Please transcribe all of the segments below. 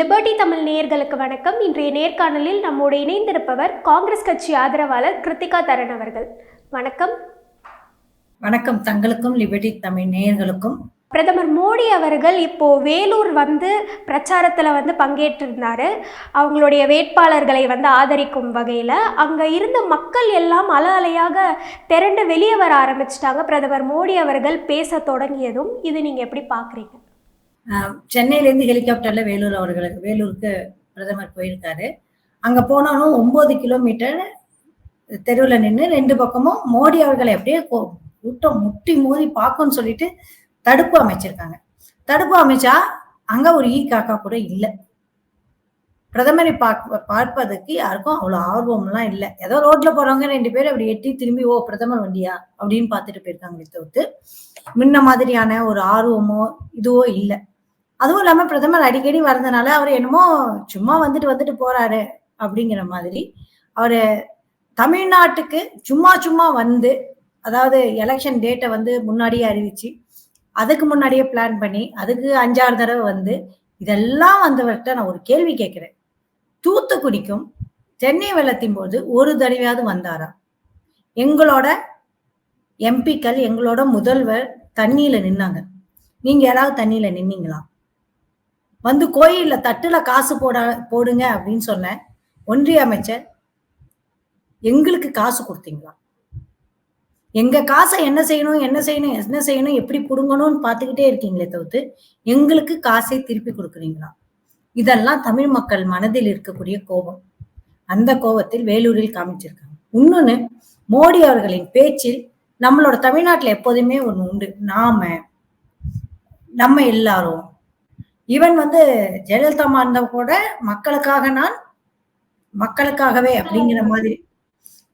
Liberty Tamil நேயர்களுக்கு வணக்கம். இன்றைய நேர்காணலில் நம்மோடு இணைந்திருப்பவர் காங்கிரஸ் கட்சி ஆதரவாளர் கிருத்திகா தரன் அவர்கள். வணக்கம். வணக்கம். தங்களுக்கும் லிபர்டி தமிழ் நேயர்களுக்கும். பிரதமர் மோடி அவர்கள் இப்போ வேலூர் வந்து பிரச்சாரத்தில் வந்து பங்கேற்றிருந்தாரு. அவங்களுடைய வேட்பாளர்களை வந்து ஆதரிக்கும் வகையில் அங்கே இருந்த மக்கள் எல்லாம் அல அலையாக திரண்டு வெளியே வர ஆரம்பிச்சிட்டாங்க. பிரதமர் மோடி அவர்கள் பேச தொடங்கியதும் இது நீங்கள் எப்படி பார்க்குறீங்க சென்னையிலேருந்து ஹெலிகாப்டர்ல வேலூர் அவர்களுக்கு வேலூருக்கு பிரதமர் போயிருக்காரு. அங்க போனாலும் ஒன்பது கிலோமீட்டர் தெருவில் நின்று ரெண்டு பக்கமும் மோடி அவர்களை அப்படியே கொ- கூட்டம் முட்டி மோதி பார்க்கும்னு சொல்லிட்டு தடுப்பு அமைச்சிருக்காங்க. தடுப்பு அமைச்சா அங்க ஒரு ஈ காக்கா கூட இல்லை. பிரதமரை பார்க்க பார்ப்பதற்கு யாருக்கும் அவ்வளோ ஆர்வம்லாம் இல்லை. ஏதோ ரோட்ல போறவங்க ரெண்டு பேரும் அப்படி எட்டி திரும்பி ஓ பிரதமர் வண்டியா? அப்படின்னு பார்த்துட்டு போயிருக்காங்களே தவிர்த்து முன்ன மாதிரியான ஒரு ஆர்வமோ இதுவோ இல்லை. அதுவும் இல்லாம பிரதமர் அடிக்கடி வர்றதுனால அவர் என்னமோ சும்மா வந்துட்டு வந்துட்டு போறாரு அப்படிங்கிற மாதிரி அவர் தமிழ்நாட்டுக்கு சும்மா சும்மா வந்து அதாவது எலெக்ஷன் டேட்டை வந்து முன்னாடியே அறிவிச்சு அதுக்கு முன்னாடியே பிளான் பண்ணி அதுக்கு அஞ்சாறு தடவை வந்து இதெல்லாம் வந்தவர்கிட்ட நான் ஒரு கேள்வி கேட்கிறேன். தூத்துக்குடிக்கும் சென்னை வெள்ளத்தின் போது ஒரு தடவையாவது வந்தாரா? எங்களோட எம்பிக்கள் எங்களோட முதல்வர் தண்ணியில நின்னாங்க. நீங்க யாராவது தண்ணியில நின்னீங்களா? வந்து கோயில்ல தட்டுல காசு போட போடுங்க அப்படின்னு சொன்ன ஒன்றிய அமைச்சர் எங்களுக்கு காசு கொடுத்தீங்களா? எங்க காசை என்ன செய்யணும் என்ன செய்யணும் என்ன செய்யணும் எப்படி புடுங்கணும்னு பார்த்துக்கிட்டே இருக்கீங்களே தவிர்த்து எங்களுக்கு காசை திருப்பி கொடுக்குறீங்களா? இதெல்லாம் தமிழ் மக்கள் மனதில் இருக்கக்கூடிய கோபம். அந்த கோபத்தில் வேலூரில் காமிச்சிருக்காங்க. இன்னொன்னு மோடி அவர்களின் பேச்சில் நம்மளோட தமிழ்நாட்டில் எப்போதுமே ஒன்று உண்டு. நாம நம்ம எல்லாரும். ஈவன் வந்து ஜெயலலிதா இருந்த கூட மக்களுக்காக நான் மக்களுக்காகவே அப்படிங்கிற மாதிரி.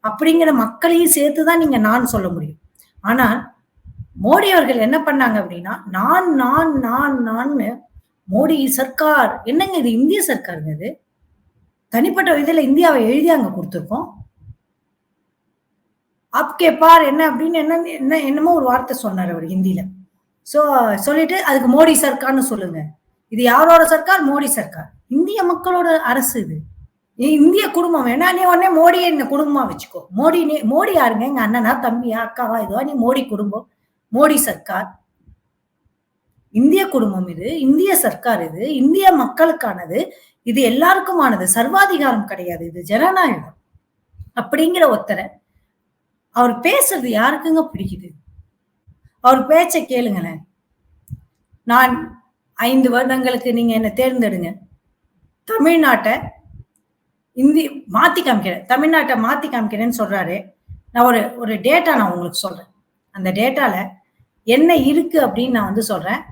அப்படிங்கிற மக்களையும் சேர்த்துதான் நீங்க நான் சொல்ல முடியும். ஆனால் மோடி அவர்கள் என்ன பண்ணாங்க அப்படின்னா நான் நான் நான் நான்னு மோடி சர்க்கார். என்னங்க இது இந்திய சர்க்காருங்க இது? தனிப்பட்ட விதத்துல இந்தியாவை எழுதி அங்க கொடுத்துருக்கோம். அப்கே பார் என்ன அப்படின்னு என்ன என்ன என்னமோ ஒரு வார்த்தை சொன்னார் அவர் ஹிந்தியில. சோ சொல்லிட்டு அதுக்கு மோடி சர்க்கார்னு சொல்லுங்க. இது யாரோட சர்க்கார்? மோடி சர்க்கார். இந்திய மக்களோட அரசு இது. இந்திய குடும்பம் வேணா நீ உடனே மோடியை இந்த குடும்பமா வச்சுக்கோ. மோடி நீ மோடி யாருங்க? எங்க அண்ணனா தம்பியா அக்காவா இதுவா? நீ மோடி குடும்பம். மோடி சர்க்கார். இந்திய குடும்பம் இது இந்திய சர்க்கார் இது இந்திய மக்களுக்கானது இது எல்லாருக்குமானது. சர்வாதிகாரம் கிடையாது இது ஜனநாயகம் அப்படிங்கிற ஒருத்தரை அவர் பேசுறது யாருக்குங்க பிடிக்குது? அவர் பேச்சை கேளுங்களேன். நான் ஐந்து வருடங்களுக்கு நீங்க என்ன தேர்ந்தெடுங்க. தமிழ்நாட்டை இந்தி மாத்தி காமிக்கிறேன். தமிழ்நாட்டை மாத்தி காமிக்கிறேன்னு சொல்றாரு. நான் ஒரு ஒரு டேட்டா நான் உங்களுக்கு சொல்றேன். அந்த டேட்டால என்ன இருக்கு அப்படின்னு நான் வந்து சொல்றேன்.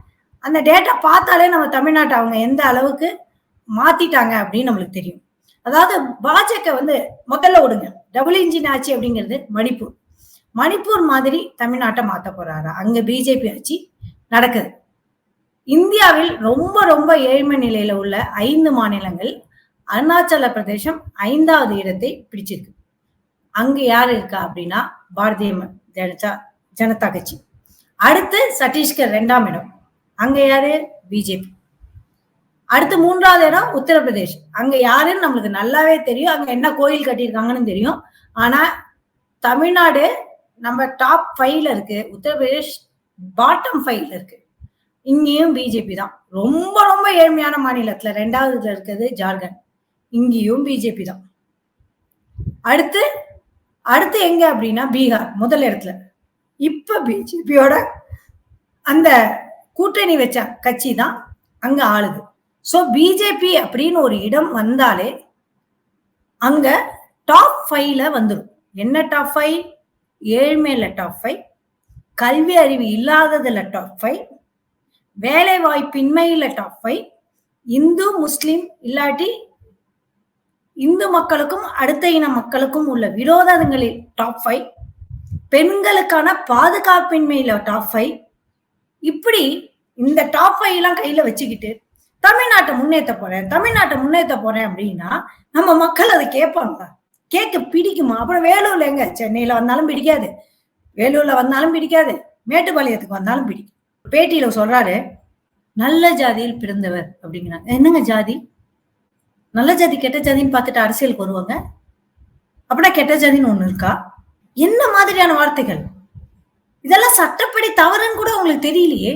அந்த டேட்டா பார்த்தாலே நம்ம தமிழ்நாட்டை அவங்க எந்த அளவுக்கு மாத்திட்டாங்க அப்படின்னு நம்மளுக்கு தெரியும். அதாவது பாஜக வந்து முதல்ல விடுங்க. டபுள் இன்ஜின் ஆட்சி அப்படிங்கிறது மணிப்பூர். மணிப்பூர் மாதிரி தமிழ்நாட்டை மாத்த போறாரா? அங்க பிஜேபி ஆட்சி நடக்குது. இந்தியாவில் ரொம்ப ரொம்ப ஏழ்மை நிலையில உள்ள ஐந்து மாநிலங்கள் அருணாச்சல பிரதேசம் ஐந்தாவது இடத்தை பிடிச்சிருக்கு. அங்க யார் இருக்கா அப்படின்னா பாரதிய ஜனதா ஜனதா கட்சி. அடுத்து சத்தீஸ்கர் ரெண்டாம் இடம். அங்க யாரு? பிஜேபி. அடுத்து மூன்றாவது இடம் உத்தரப்பிரதேஷ். அங்க யாருன்னு நம்மளுக்கு நல்லாவே தெரியும். அங்க என்ன கோயில் கட்டியிருக்காங்கன்னு தெரியும். ஆனா தமிழ்நாடு நம்ம டாப் ஃபைவ்ல இருக்கு. உத்தரப்பிரதேஷ் பாட்டம் ஃபைவ்ல இருக்கு. இங்கேயும் பிஜேபி தான். ரொம்ப ரொம்ப ஏழ்மையான மாநிலத்துல ரெண்டாவதுல இருக்கிறது ஜார்க்கண்ட். இங்கேயும் பிஜேபி தான். அடுத்து அடுத்து எங்க அப்படின்னா பீகார் முதல் இடத்துல. இப்ப பிஜேபியோட அந்த கூட்டணி வச்ச கட்சி தான் அங்க ஆளுது. ஸோ பிஜேபி அப்படின்னு ஒரு இடம் வந்தாலே அங்க டாப் ஃபைவ்ல வந்துடும் என்ன டாப் ஃபைவ் ஏழ்மையில டாப் ஃபைவ் கல்வி அறிவு இல்லாததுல டாப் ஃபைவ் வேலை வாய்ப்பின்மையில டாப் ஃபைவ் இந்து முஸ்லிம் இல்லாட்டி இந்து மக்களுக்கும் அடுத்த இன மக்களுக்கும் உள்ள விரோதங்களில் டாப் ஃபைவ் பெண்களுக்கான பாதுகாப்பின்மையில டாப் ஃபைவ் இப்படி இந்த டாப் ஃபைவ் எல்லாம் கையில வச்சுக்கிட்டு தமிழ்நாட்டை முன்னேற்ற போறேன் தமிழ்நாட்டை முன்னேற்ற போறேன் அப்படின்னா நம்ம மக்கள் அதை கேட்பாங்க. கேட்க பிடிக்குமா? அப்புறம் வேலூர்ல எங்க? சென்னையில வந்தாலும் பிடிக்காது. வேலூர்ல வந்தாலும் பிடிக்காது. மேட்டுப்பாளையத்துக்கு வந்தாலும் பிடிக்கும். பேட்டியில சொல்றாரு நல்ல ஜாதியில் பிறந்தவர் அப்படிங்கிறாங்க. என்னங்க ஜாதி? நல்ல ஜாதி கெட்ட ஜாதின்னு பார்த்துட்டு அரசியலுக்கு வருவாங்க? அப்படின்னா கெட்ட ஜாதின்னு ஒண்ணு இருக்கா? என்ன மாதிரியான வார்த்தைகள்? இதெல்லாம் சட்டப்படி தவறுன்னு கூட உங்களுக்கு தெரியலையே?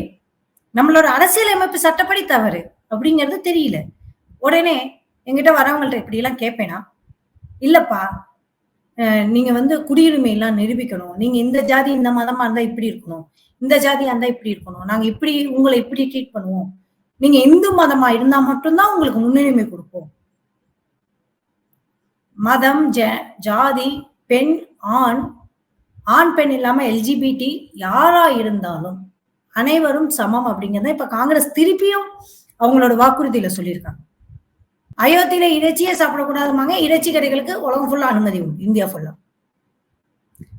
நம்மளோட அரசியலமைப்பு சட்டப்படி தவறு அப்படிங்கிறது தெரியல. உடனே எங்கிட்ட வரவங்கள்ட்ட இப்படி எல்லாம் கேட்பேனா? இல்லப்பா நீங்க வந்து குடியுரிமை எல்லாம் நிரூபிக்கணும். நீங்க இந்த ஜாதி இந்த மதமா இருந்தா இப்படி இருக்கணும். இந்த ஜாதியா இருந்தா இப்படி இருக்கணும். நாங்க இப்படி உங்களை இப்படி ட்ரீட் பண்ணுவோம். நீங்க இந்து மதமா இருந்தா மட்டும்தான் உங்களுக்கு முன்னுரிமை கொடுப்போம். மதம் ஜாதி பெண் ஆண் ஆண் பெண் இல்லாம எல்ஜிபிடி யாரா இருந்தாலும் அனைவரும் சமம் அப்படிங்கிறத இப்ப காங்கிரஸ் திருப்பியும் அவங்களோட வாக்குறுதியில சொல்லியிருக்காங்க. அயோத்தியில இறைச்சியே சாப்பிடக்கூடாதுமாங்க இறைச்சி கடைகளுக்கு உலகம் ஃபுல்லா அனுமதி உண்டு. இந்தியா ஃபுல்லா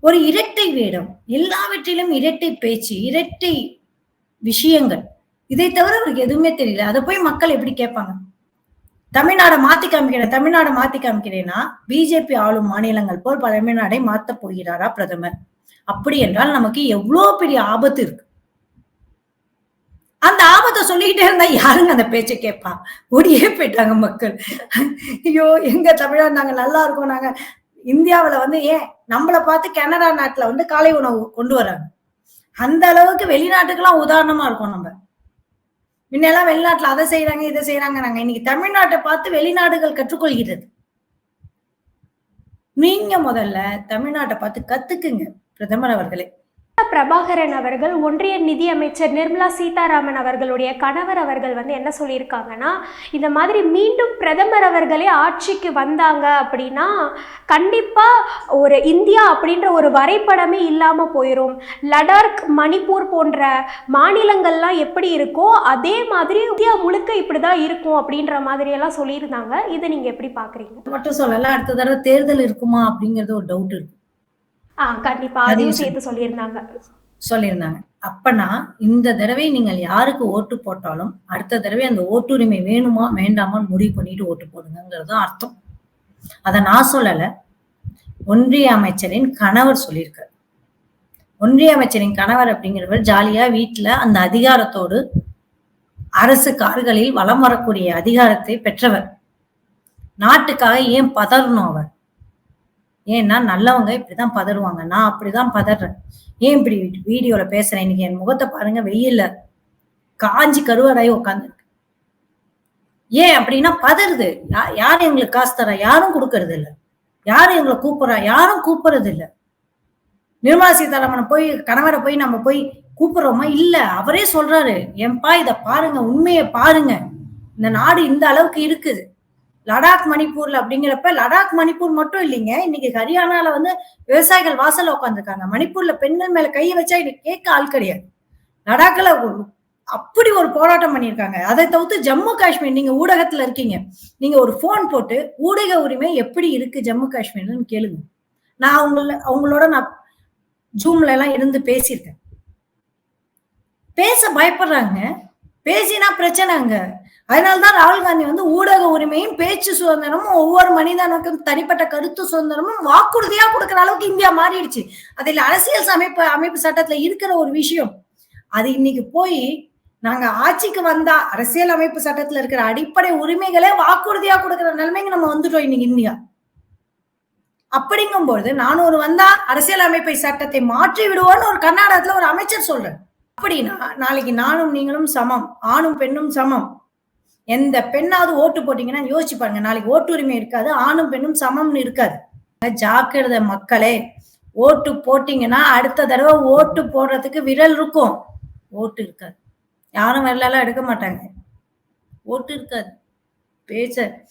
ஒரு இரட்டை வேடம் எல்லாவற்றிலும் இரட்டை பேச்சு இரட்டை விஷயங்கள். இதை தவிர அவருக்கு எதுவுமே தெரியல. அதை போய் மக்கள் எப்படி கேட்பாங்க? தமிழ்நாடை மாத்தி காமிக்கிறேன் தமிழ்நாடை மாத்தி காமிக்கிறேன்னா பிஜேபி ஆளும் மாநிலங்கள் போல் தமிழ்நாடை மாத்த போகிறாரா பிரதமர்? அப்படி என்றால் நமக்கு எவ்வளவு பெரிய ஆபத்து இருக்கு. அந்த ஆபத்தை சொல்லிக்கிட்டே இருந்தா யாருங்க அந்த பேச்சை கேட்பா? ஓடியே போயிட்டாங்க மக்கள். ஐயோ எங்க தமிழ்நாடு நாங்க நல்லா இருக்கோம். நாங்க இந்தியாவில் வந்து ஏன் நம்மளை பார்த்து கனடா நாட்டுல வந்து காலை உணவு கொண்டு வராங்க. அந்த அளவுக்கு வெளிநாட்டுக்கெல்லாம் உதாரணமா இருக்கோம் நம்ம. முன்னெல்லாம் வெளிநாட்டுல அதை செய்யறாங்க இதை செய்யறாங்க நாங்க இன்னைக்கு தமிழ்நாட்டை பார்த்து வெளிநாடுகள் கற்றுக்கொள்கிறது. நீங்க முதல்ல தமிழ்நாட்டை பார்த்து கத்துக்குங்க பிரதமர் அவர்களே. பிரபாகரன் அவர்கள் ஒன்றிய நிதி அமைச்சர் நிர்மலா சீதாராமன் அவர்களுடைய கணவர் அவர்கள் வந்து என்ன சொல்லியிருக்காங்கன்னா இந்த மாதிரி மீண்டும் பிரதமர் அவர்களே ஆட்சிக்கு வந்தாங்க அப்படின்னா கண்டிப்பாக ஒரு இந்தியா அப்படின்ற ஒரு வரைபடமே இல்லாமல் போயிடும் லடாக் மணிப்பூர் போன்ற மாநிலங்கள்லாம் எப்படி இருக்கோ அதே மாதிரி இந்தியா முழுக்க இப்படி தான் இருக்கும் அப்படின்ற மாதிரியெல்லாம் சொல்லியிருந்தாங்க. இதை நீங்கள் எப்படி பார்க்குறீங்க மட்டும் சொல்லலாம் அடுத்த தடவை தேர்தல் இருக்குமா அப்படிங்கிறது ஒரு டவுட் இருக்கு. ஆ கண்டிப்பாக அதையும். சேர்த்து சொல்லியிருந்தாங்க. சொல்லியிருந்தாங்க. அப்பனா இந்த தடவை நீங்கள் யாருக்கு ஓட்டு போட்டாலும் அடுத்த தடவை அந்த ஓட்டுரிமை வேணுமா வேண்டாமான்னு முடிவு பண்ணிட்டு ஓட்டு போடுங்கிறது அர்த்தம். அதை நான் சொல்லல. ஒன்றிய அமைச்சரின் கணவர் சொல்லியிருக்காரு. ஒன்றிய அமைச்சரின் கணவர் அப்படிங்கிறவர் ஜாலியா வீட்டுல அந்த அதிகாரத்தோடு அரசு கார்களில் வலம் வரக்கூடிய அதிகாரத்தை பெற்றவர். நாட்டுக்காக ஏன் பதறணும் அவர்? ஏன்னா நல்லவங்க இப்படிதான் பதறுவாங்க. நான் அப்படிதான் பதறேன். ஏன் இப்படி வீடியோல பேசுறேன்? இன்னைக்கு என் முகத்தை பாருங்க வெயில்ல காஞ்சி கருவாடாயி உட்காந்து ஏன் அப்படின்னா பதறுது. யா- யார் எங்களுக்கு காசு தரா? யாரும் கொடுக்கறது இல்லை. யாரும் எங்களை கூப்பிடுறா? யாரும் கூப்பிடுறது இல்லை. நிர்மலா சீதாராமனை போய் கணவரை போய் நம்ம போய் கூப்பிடுறோமா? இல்ல. அவரே சொல்றாரு. என்பா இத பாருங்க உண்மையை பாருங்க. இந்த நாடு இந்த அளவுக்கு இருக்குது. லடாக் மணிப்பூர்ல அப்படிங்கிறப்ப லடாக் மணிப்பூர் மட்டும் இல்லைங்க. இன்னைக்கு ஹரியானால வந்து விவசாயிகள் வாசல்ல உட்காந்துருக்காங்க மணிப்பூர்ல பெண்கள் மேல கையை வச்சா இன்னைக்கு கேட்க ஆள் கிடையாது. லடாக்ல அப்படி ஒரு போராட்டம் பண்ணியிருக்காங்க. அதை தவிர்த்து ஜம்மு காஷ்மீர் நீங்க ஊடகத்துல இருக்கீங்க. நீங்க ஒரு ஃபோன் போட்டு ஊடக உரிமை எப்படி இருக்கு ஜம்மு காஷ்மீர்னு கேளுங்க. நான் அவங்கள அவங்களோட நான் ஜூம்ல எல்லாம் இருந்து பேசியிருக்கேன். பேச பயப்படுறாங்க. பேசினா பிரச்சனைங்க அதனால்தான் ராகுல் காந்தி வந்து ஊடக உரிமையும் பேச்சு சுதந்திரமும் ஒவ்வொரு மனிதனுக்கும் தனிப்பட்ட கருத்து சுதந்திரமும் வாக்குறுதியா கொடுக்குற அளவுக்கு இந்தியா மாறிடுச்சு. அதில் அரசியல் அமைப்பு அமைப்பு சட்டத்துல இருக்கிற ஒரு விஷயம். அது இன்னைக்கு போய் நாங்க ஆட்சிக்கு வந்தா அரசியல் அமைப்பு சட்டத்துல இருக்கிற அடிப்படை உரிமைகளே வாக்குறுதியா கொடுக்குற நிலைமைக்கு நம்ம வந்துட்டோம் இன்னைக்கு இந்தியா. அப்படிங்கும்போது நானூறு வந்தா அரசியல் அமைப்பை சட்டத்தை மாற்றி விடுவோன்னு ஒரு கர்நாடகத்துல ஒரு அமைச்சர் சொல்றேன் அப்படின்னா நாளைக்கு நானும் நீங்களும் சமம். ஆணும் பெண்ணும் சமம். எந்த பெண்ணாவது ஓட்டு போட்டீங்கன்னா யோசிச்சு பாருங்க. நாளைக்கு ஓட்டுரிமை இருக்காது ஆணும் பெண்ணும் சமம்னு இருக்காது. ஜாக்கிரதை மக்களே ஓட்டு போட்டீங்கன்னா அடுத்த தடவை ஓட்டு போடுறதுக்கு விரல் இருக்கும். ஓட்டு இருக்காது. யாரும் விரலெல்லாம் எடுக்க மாட்டாங்க. ஓட்டு இருக்காது. பேச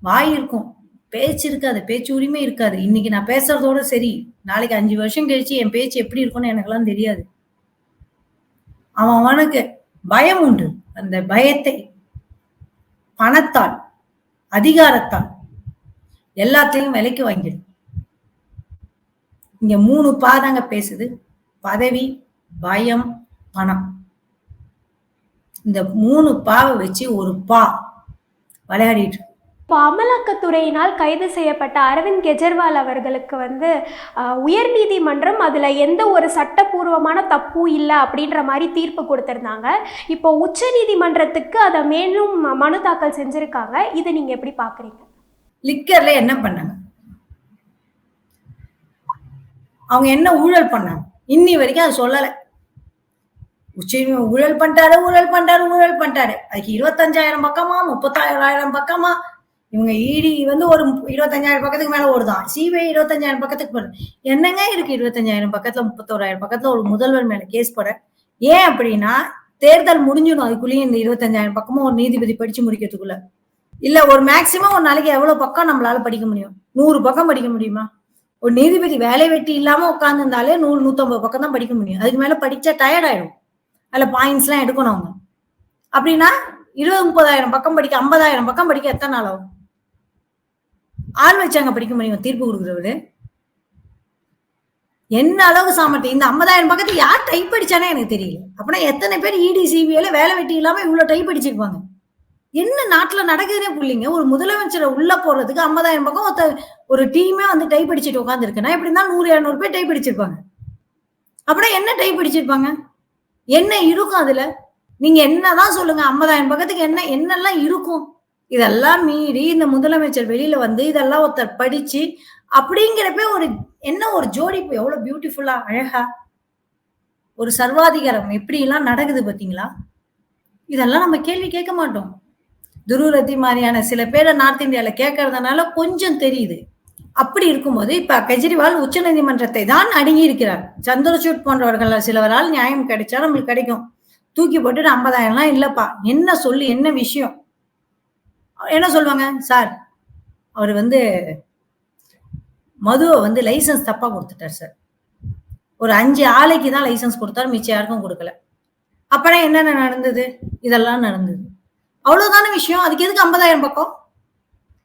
வாய் இருக்கும். பேச்சு இருக்காது பேச்சு உரிமை இருக்காது. இன்னைக்கு நான் பேசுறதோட சரி. நாளைக்கு அஞ்சு வருஷம் கழிச்சு என் பேச்சு எப்படி இருக்கும்னு எனக்கெல்லாம் தெரியாது. அவன் அவனுக்கு பயம் உண்டு. அந்த பயத்தை பணத்தால் அதிகாரத்தால் எல்லாத்தையும் விலைக்கு வாங்கிடும் இங்க மூணு பாதாங்க பேசுது. பதவி பயம் பணம். இந்த மூணு பாவை வச்சு ஒரு பா விளையாடிட்டு இப்போ அமலாக்கத்துறையினால் கைது செய்யப்பட்ட அரவிந்த் கெஜ்ரிவால் அவர்களுக்கு வந்து உயர்நீதிமன்றம் அதில் எந்த ஒரு சட்டப்பூர்வமான தப்பும் இல்லை அப்படின்ற மாதிரி தீர்ப்பு கொடுத்துருந்தாங்க. இப்போ உச்சநீதிமன்றத்துக்கு அதை மேலும் ம- மனு தாக்கல் செஞ்சுருக்காங்க. இதை நீங்கள் எப்படி பார்க்குறீங்க லிக்கர்ல என்ன பண்ணாங்க? அவங்க என்ன ஊழல் பண்ணாங்க? இன்னி வரைக்கும் அதை சொல்லலை. உச்ச ஊழல் பண்ணிட்டாரு ஊழல் பண்ணிட்டாரு ஊழல் பண்ணிட்டாரு. அதுக்கு இருபத்தஞ்சாயிரம் பக்கமா முப்பத்தாயிரம் பக்கமா இவங்க ஈடி வந்து ஒரு இருபத்தஞ்சாயிரம் பக்கத்துக்கு மேல ஓடுதான். சிபிஐ இருபத்தஞ்சாயிரம் பக்கத்துக்கு போடுது என்னங்க இருக்கு இருபத்தஞ்சாயிரம் பக்கத்துல முப்பத்தோராயிரம் பக்கத்துல ஒரு முதல்வர் மேல கேஸ் போட? ஏன் அப்படின்னா தேர்தல் முடிஞ்சிடும் அதுக்குள்ளேயும் இந்த இருபத்தஞ்சாயிரம் பக்கமும் ஒரு நீதிபதி படிச்சு முடிக்கிறதுக்குள்ள. இல்ல ஒரு மேக்சிமம் ஒரு நாளைக்கு எவ்வளவு பக்கம் நம்மளால படிக்க முடியும்? நூறு பக்கம் படிக்க முடியுமா? ஒரு நீதிபதி வேலை வெட்டி இல்லாம உட்காந்துருந்தாலே நூறு நூத்தம்பது பக்கம் தான் படிக்க முடியும். அதுக்கு மேல படிச்சா டயர்ட் ஆயிடும். அதுல பாயிண்ட்ஸ் எல்லாம் எடுக்கணும் அவங்க. அப்படின்னா இருபது முப்பதாயிரம் பக்கம் படிக்க ஐம்பதாயிரம் பக்கம் படிக்க எத்தனை நாள் ஆகும்? ஆள் வச்சாங்க படிக்க முடியும் தீர்ப்பு கொடுக்குறவரு. என்ன அளவுக்கு சாமர்த்தியம்? இந்த ஐம்பதாயிரம் பக்கத்துக்கு யார் டைப் படிச்சானே எனக்கு தெரியல. அப்படின்னா எத்தனை பேர் இடி சிபிஐல வேலை வெட்டி இல்லாம இவ்வளவு டைப் படிச்சிருப்பாங்க என்ன நாட்டுல நடக்குதுன்னே புள்ளிங்க ஒரு முதலமைச்சரை உள்ள போறதுக்கு ஐம்பதாயிரம் பக்கம் ஒருத்த ஒரு டீமே வந்து டைப் அடிச்சுட்டு உட்காந்துருக்குன்னா எப்படி தான் நூறு இரநூறு பேர் டைப் அடிச்சிருப்பாங்க. அப்படின்னா என்ன டைப் அடிச்சிருப்பாங்க? என்ன இருக்கும் அதுல? நீங்க என்னதான் சொல்லுங்க ஐம்பதாயிரம் பக்கத்துக்கு என்ன என்னெல்லாம் இருக்கும்? இதெல்லாம் மீறி இந்த முதலமைச்சர் வெளியில வந்து இதெல்லாம் ஒருத்தர் படிச்சு அப்படிங்கிறப்ப ஒரு என்ன ஒரு ஜோடிப்பு எவ்வளவு பியூட்டிஃபுல்லா அழகா? ஒரு சர்வாதிகாரம் எப்படி எல்லாம் நடக்குது பாத்தீங்களா? இதெல்லாம் நம்ம கேள்வி கேட்க மாட்டோம். துருரதி மாதிரியான சில பேரை நார்த் இந்தியால கேட்கறதுனால கொஞ்சம் தெரியுது. அப்படி இருக்கும்போது இப்ப கெஜ்ரிவால் உச்சநீதிமன்றத்தை தான் அடங்கி இருக்கிறார் சந்திரசூட் போன்றவர்கள் சிலவரால் நியாயம் கிடைச்சா நம்மளுக்கு கிடைக்கும். தூக்கி போட்டுட்டு ஐம்பதாயிரம்லாம் இல்லப்பா. என்ன சொல்லு என்ன விஷயம்? என்ன சொல்லுவாங்க? சார் அவர் வந்து மதுவை வந்து லைசன்ஸ் தப்பா கொடுத்துட்டார் சார். ஒரு அஞ்சு ஆலைக்கு தான் லைசன்ஸ் கொடுத்தாரு மிச்சம் யாருக்கும் கொடுக்கல. அப்புறம் என்னென்ன நடந்தது? இதெல்லாம் நடந்தது. அவ்வளவுதான விஷயம்? அதுக்கு எதுக்கு ஐம்பதாயிரம் பக்கம்?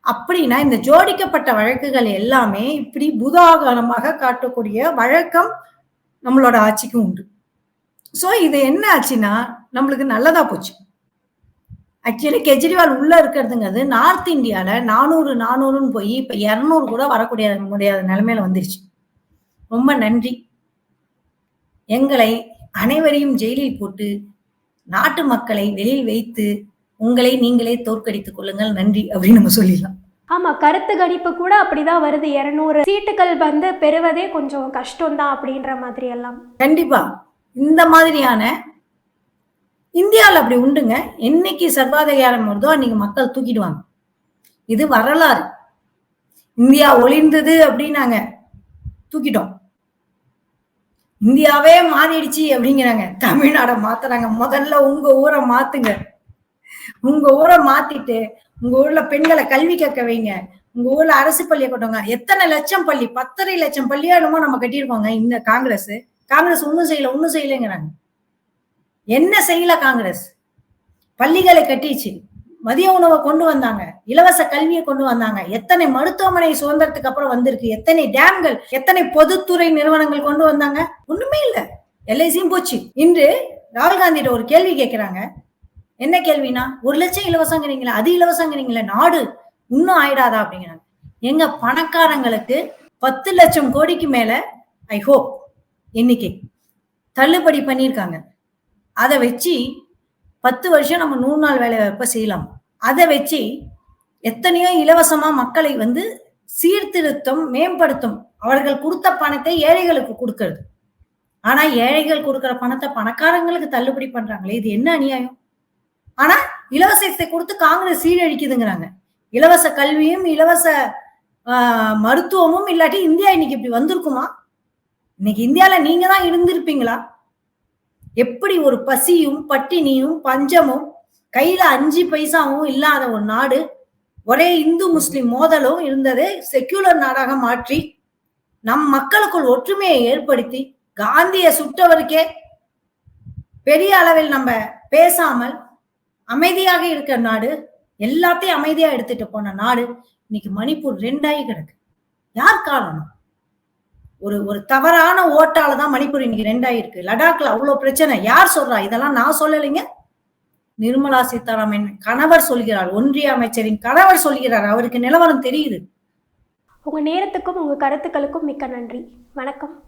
அப்படின்னா இந்த ஜோடிக்கப்பட்ட வழக்குகள் எல்லாமே இப்படி புதாகரமாக காட்டக்கூடிய வழக்கம் நம்மளோட ஆட்சிக்கு உண்டு. ஸோ இது என்ன ஆச்சுன்னா நம்மளுக்கு நல்லதா போச்சு. ஆக்சுவலி கெஜ்ரிவால் உள்ள இருக்கிறதுங்கிறது நார்த் இந்தியால நானூறு நானூறுன்னு போய் இப்ப இருநூறு கூட வரக்கூடிய முடியாத நிலைமையில வந்துருச்சு. ரொம்ப நன்றி. எங்களை அனைவரையும் ஜெயிலில் போட்டு நாட்டு மக்களை வெளியில் வைத்து உங்களை நீங்களே தோற்கடித்துக் கொள்ளுங்கள். நன்றி அப்படின்னு நம்ம சொல்லிடலாம். ஆமாம் கருத்து கணிப்பு கூட அப்படிதான் வருது. இரநூறு சீட்டுகள் வந்து பெறுவதே கொஞ்சம் கஷ்டம்தான் அப்படின்ற மாதிரி எல்லாம். கண்டிப்பா. இந்த மாதிரியான இந்தியாவில் அப்படி உண்டுங்க. என்னைக்கு சர்வாதிகாரம் வருதோ அன்னைக்கு மக்கள் தூக்கிடுவாங்க. இது வரலாறு. இந்தியா ஒளிந்தது அப்படின்னாங்க. தூக்கிட்டோம். இந்தியாவே மாறிடுச்சு அப்படிங்கிறாங்க. தமிழ்நாடை மாத்துறாங்க. முதல்ல உங்க ஊரை மாத்துங்க. உங்க ஊரை மாத்திட்டு உங்க ஊர்ல பெண்களை கல்வி கற்க வைங்க. உங்க ஊர்ல அரசு பள்ளியை கொண்டுங்க எத்தனை லட்சம் பள்ளி? பத்தரை லட்சம் பள்ளியா என்னமோ நம்ம கட்டியிருக்கோங்க. இந்த காங்கிரஸ். காங்கிரஸ் ஒன்றும் செய்யல ஒன்றும் செய்யலைங்கிறாங்க. என்ன செய்யல காங்கிரஸ்? பள்ளிகளை கட்டிச்சு. மதிய உணவை கொண்டு வந்தாங்க. இலவச கல்வியை கொண்டு வந்தாங்க. எத்தனை மருத்துவமனை சுதந்திரத்துக்கு அப்புறம் வந்திருக்கு? எத்தனை டேம்கள் எத்தனை பொதுத்துறை நிறுவனங்கள் கொண்டு வந்தாங்க? ஒண்ணுமே இல்ல. எல்ஐசியும் போச்சு. இன்று ராகுல் காந்திட்ட ஒரு கேள்வி கேட்கிறாங்க. என்ன கேள்வினா ஒரு லட்சம் இலவசங்கிறீங்களா அது இலவசங்கிறீங்களா நாடு இன்னும் ஆயிடாதா அப்படிங்கிறாங்க. எங்க பணக்காரங்களுக்கு பத்து லட்சம் கோடிக்கு மேல ஐ ஹோப் எண்ணிக்கை. தள்ளுபடி பண்ணியிருக்காங்க. அதை வச்சு பத்து வருஷம் நம்ம நூறு நாள் வேலை வாய்ப்பை செய்யலாம். அதை வச்சு எத்தனையோ இலவசமா மக்களை வந்து சீர்திருத்தம் மேம்படுத்தும். அவர்கள் கொடுத்த பணத்தை ஏழைகளுக்கு கொடுக்கறது. ஆனா ஏழைகள் கொடுக்கிற பணத்தை பணக்காரங்களுக்கு தள்ளுபடி பண்றாங்களே இது என்ன அநியாயம்? ஆனா இலவசத்தை கொடுத்து காங்கிரஸ் சீரழிக்குதுங்கிறாங்க. இலவச கல்வியும் இலவச மருத்துவமும் இல்லாட்டி இந்தியா இன்னைக்கு இப்படி வந்திருக்குமா? இன்னைக்கு இந்தியால நீங்க தான் இருந்திருப்பீங்களா? எப்படி ஒரு பசியும் பட்டினியும் பஞ்சமும் கையில அஞ்சு பைசாவும் இல்லாத ஒரு நாடு ஒரே இந்து முஸ்லிம் மோதலும் இருந்தது செக்யூலர் நாடாக மாற்றி நம் மக்களுக்குள் ஒற்றுமையை ஏற்படுத்தி காந்திய சுட்டவருக்கே பெரிய அளவில் நம்ம பேசாமல் அமைதியாக இருக்கிற நாடு எல்லாத்தையும் அமைதியா எடுத்துட்டு போன நாடு இன்னைக்கு மணிப்பூர் ரெண்டாயி கிடக்கு. யார் காரணம்? ஒரு ஒரு தவறான ஓட்டால தான் மணிப்பூர் இன்னைக்கு ரெண்டாயிருக்கு. லடாக்ல அவ்வளவு பிரச்சனை. யார் சொல்றா? இதெல்லாம் நான் சொல்லலைங்க. நிர்மலா சீதாராமன் கணவர் சொல்கிறார். ஒன்றிய அமைச்சரின் கணவர் சொல்கிறார். அவருக்கு நிலவரம் தெரியுது. உங்கள் நேரத்துக்கும் உங்கள் கருத்துக்களுக்கும் மிக்க நன்றி. வணக்கம்.